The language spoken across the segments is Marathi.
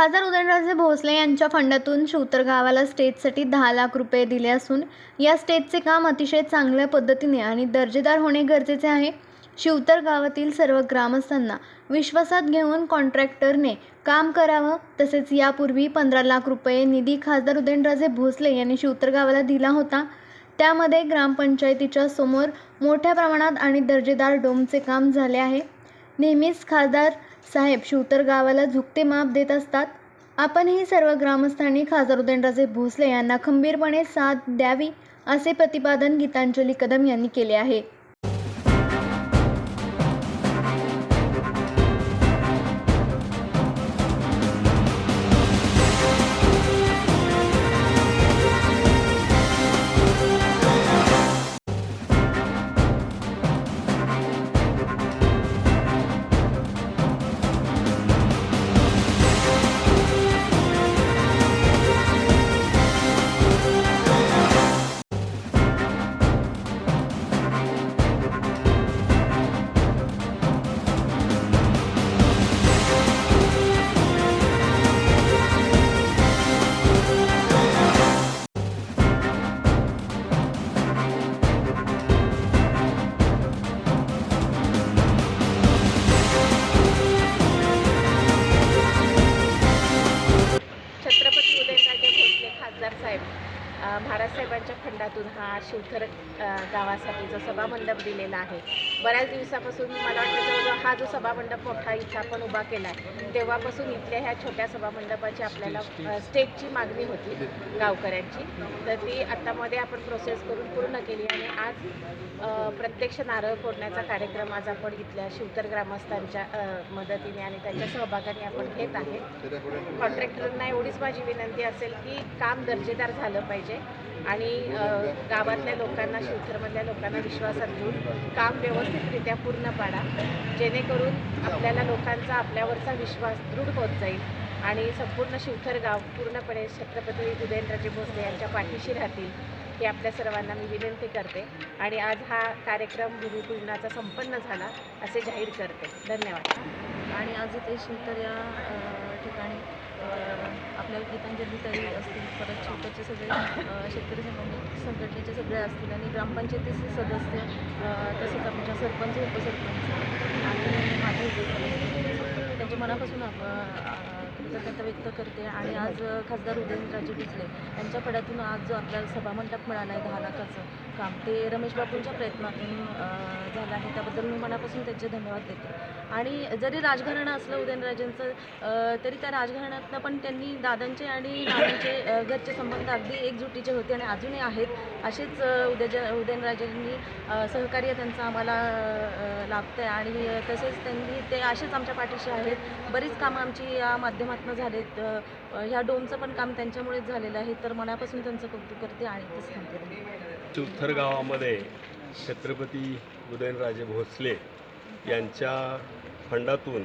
खासदार उदयनराजे भोसले यांच्या फंडातून शिवतर गावाला स्टेजसाठी दहा लाख रुपये दिले असून या स्टेजचे काम अतिशय चांगल्या पद्धतीने आणि दर्जेदार होणे गरजेचे आहे. शिवतर गावातील सर्व ग्रामस्थांना विश्वासात घेऊन कॉन्ट्रॅक्टरने काम करावं तसेच यापूर्वी पंधरा लाख रुपये निधी खासदार उदयनराजे भोसले यांनी शिवतर गावाला दिला होता. त्यामध्ये ग्रामपंचायतीच्या समोर मोठ्या प्रमाणात आणि दर्जेदार डोमचे काम झाले आहे. नेहमीच खासदार साहेब शिवतर गावाला झुकते माप देत असतात. आपणही सर्व ग्रामस्थांनी खासदार उदयनराजे भोसले यांना खंबीरपणे साथ द्यावी असे प्रतिपादन गीतांजली कदम यांनी केले आहे. साहेब अ, महाराज साहेबांच्या फंडातून हा शिवथर गावासाठी जो सभामंडप दिलेला आहे. बऱ्याच दिवसापासून मला वाटतं हा जो सभामंडप मोठा इथं आपण उभा केला आहे तेव्हापासून इथल्या ह्या छोट्या सभामंडपाची आपल्याला स्टेजची मागणी होती गावकऱ्यांची. तर ती आत्तामध्ये आपण प्रोसेस करून पूर्ण केली आणि आज प्रत्यक्ष नारळ फोडण्याचा कार्यक्रम आज आपण इथल्या शिवतर ग्रामस्थांच्या मदतीने आणि त्यांच्या सहभागाने आपण घेत आहे. कॉन्ट्रॅक्टरांना एवढीच माझी विनंती असेल की काम दर्जेदार झालं पाहिजे. आणि गावातल्या लोकांना शिवथरमधल्या लोकांना विश्वासात घेऊन काम व्यवस्थितरित्या पूर्ण पाडा. जेणेकरून आपल्याला लोकांचा आपल्यावरचा विश्वास दृढ होत जाईल. आणि संपूर्ण शिवथर गाव पूर्णपणे छत्रपती उदयनराजे भोसले यांच्या पाठीशी राहतील हे आपल्या सर्वांना मी विनंती करते. आणि आज हा कार्यक्रम भूमिपूजनाचा संपन्न झाला असे जाहीर करते. धन्यवाद. आणि आज इथे शिवथर या ठिकाणी गीतांजली ताई असतील परत शिवतरचे सगळे शेतकरी संघटने संघटनेचे सगळे असतील आणि ग्रामपंचायतीचे सदस्य तसेच आमच्या सरपंच उपसरपंच आणि माझे त्यांच्या मनापासून आप- कृतज्ञता व्यक्त करते आणि आज खासदार उदयनराजे भोसले यांच्या फड्यातून आज जो आपल्याला सभामंडप मिळाला आहे दहा लाखाचं काम ते रमेश बाबूंच्या प्रयत्नातून झालं आहे. त्याबद्दल मी मनापासून त्यांचे धन्यवाद देते. आणि जरी राजघराणं असलं उदयनराजेंचं तरी त्या राजघराण्यातनं पण त्यांनी दादांचे आणि नानांचे घरचे संबंध अगदी एकजुटीचे होते आणि अजूनही आहेत. असेच उदयज उदयनराजेंनी सहकार्य त्यांचं आम्हाला लाभतं आहे आणि तसेच त्यांनी ते असेच आमच्या पाठीशी आहेत. बरीच कामं आमची या माध्यमातून झालेत ह्या डोमचं पण काम त्यांच्यामुळेच झालेलं आहे तर मनापासून त्यांचं कौतुक करते आणि तेच सांगते गावामध्ये छत्रपती उदयनराजे भोसले यांच्या फंडातून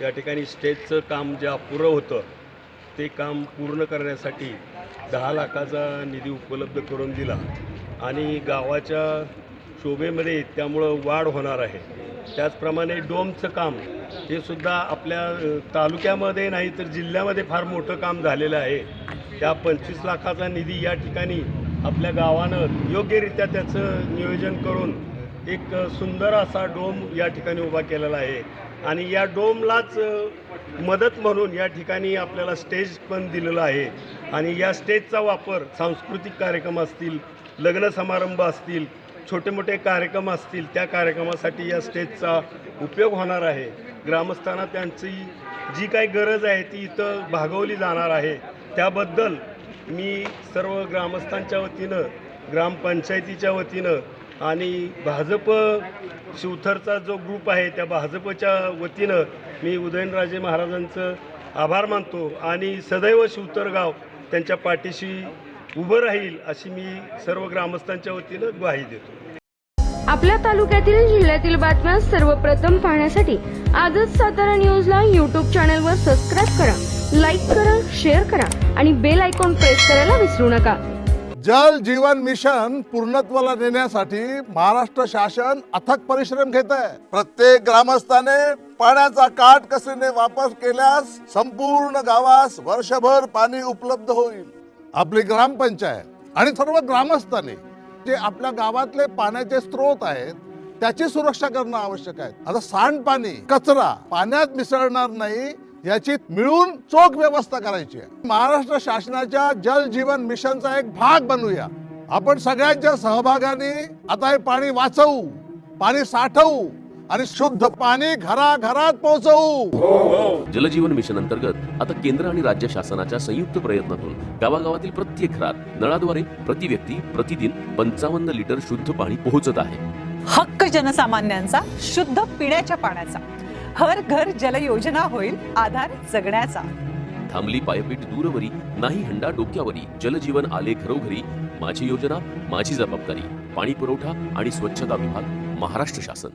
या ठिकाणी स्टेजचं काम जे अपुरं होतं ते काम पूर्ण करण्यासाठी दहा लाखाचा निधी उपलब्ध करून दिला. आणि गावाच्या शोभेमध्ये त्यामुळं वाढ होणार आहे. त्याचप्रमाणे डोमचं काम हे सुद्धा आपल्या तालुक्यामध्ये नाही तर जिल्ह्यामध्ये फार मोठं काम झालेलं आहे. त्या पंचवीस लाखाचा निधी या ठिकाणी आपल्या गावानं योग्यरित्या त्याचं नियोजन करून एक सुंदर असा डोम या ठिकाणी उभा केलेला आहे. आणि या डोमलाच मदत म्हणून या ठिकाणी आपल्याला स्टेज पण दिलेलं आहे. आणि या स्टेजचा वापर सांस्कृतिक कार्यक्रम असतील लग्न समारंभ असतील छोटे मोठे कार्यक्रम असतील त्या कार्यक्रमासाठी या स्टेजचा उपयोग होणार आहे. ग्रामस्थांना त्यांची जी काही गरज आहे ती इथं भागवली जाणार आहे. त्याबद्दल मी सर्व ग्रामस्थांच्या वतीनं ग्रामपंचायतीच्या वतीनं आणि भाजप शिवथरचा जो ग्रुप आहे त्या भाजपच्या वतीनं मी उदयनराजे महाराजांचं आभार मानतो आणि सदैव शिवतर गाव त्यांच्या पाठीशी उभं राहील अशी मी सर्व ग्रामस्थांच्या वतीनं ग्वाही देतो. आपल्या तालुक्यातील जिल्ह्यातील बातम्या सर्वप्रथम पाहण्यासाठी आजच सातारा न्यूजला यूट्यूब चॅनलवर सबस्क्राईब करा लाईक करा शेअर करा आणि बेल आयकॉन प्रेस करायला विसरू नका. जल जीवन मिशन पूर्णत्वाला नेण्यासाठी महाराष्ट्र शासन अथक परिश्रम घेत आहे. प्रत्येक ग्रामस्थाने पाण्याचा काटकसरीने वापर केल्यास संपूर्ण गावास वर्षभर पाणी उपलब्ध होईल. आपली ग्रामपंचायत आणि सर्व ग्रामस्थांनी जे आपल्या गावातले पाण्याचे स्रोत आहेत त्याची सुरक्षा करणं आवश्यक आहे. आता सांडपाणी कचरा पाण्यात मिसळणार नाही याची मिळून चोख व्यवस्था करायची आहे. महाराष्ट्र शासनाच्या जल जीवन मिशनचा एक भाग बनूया आपण सगळ्यांच्या सहभागाने आता हे पाणी वाचवू पाणी साठवू आणि शुद्ध पाणी घराघरात पोहोचवू. जलजीवन मिशन अंतर्गत आता केंद्र आणि राज्य शासनाच्या संयुक्त प्रयत्नातून गावागावातील प्रत्येक घरात नळाद्वारे प्रति व्यक्ती प्रतिदिन पंचावन्न लिटर शुद्ध पाणी पोहोचत आहे. हक्क जनसामान्यांचा शुद्ध पिण्याच्या पाण्याचा. हर घर जल योजना होईल आधार जगण्याचा. थांबली पायपीट दूरवरी नाही हंडा डोक्यावरी जलजीवन आले घरोघरी माझी योजना माझी जबाबदारी पाणी पुरवठा आणि स्वच्छता विभाग महाराष्ट्र शासन.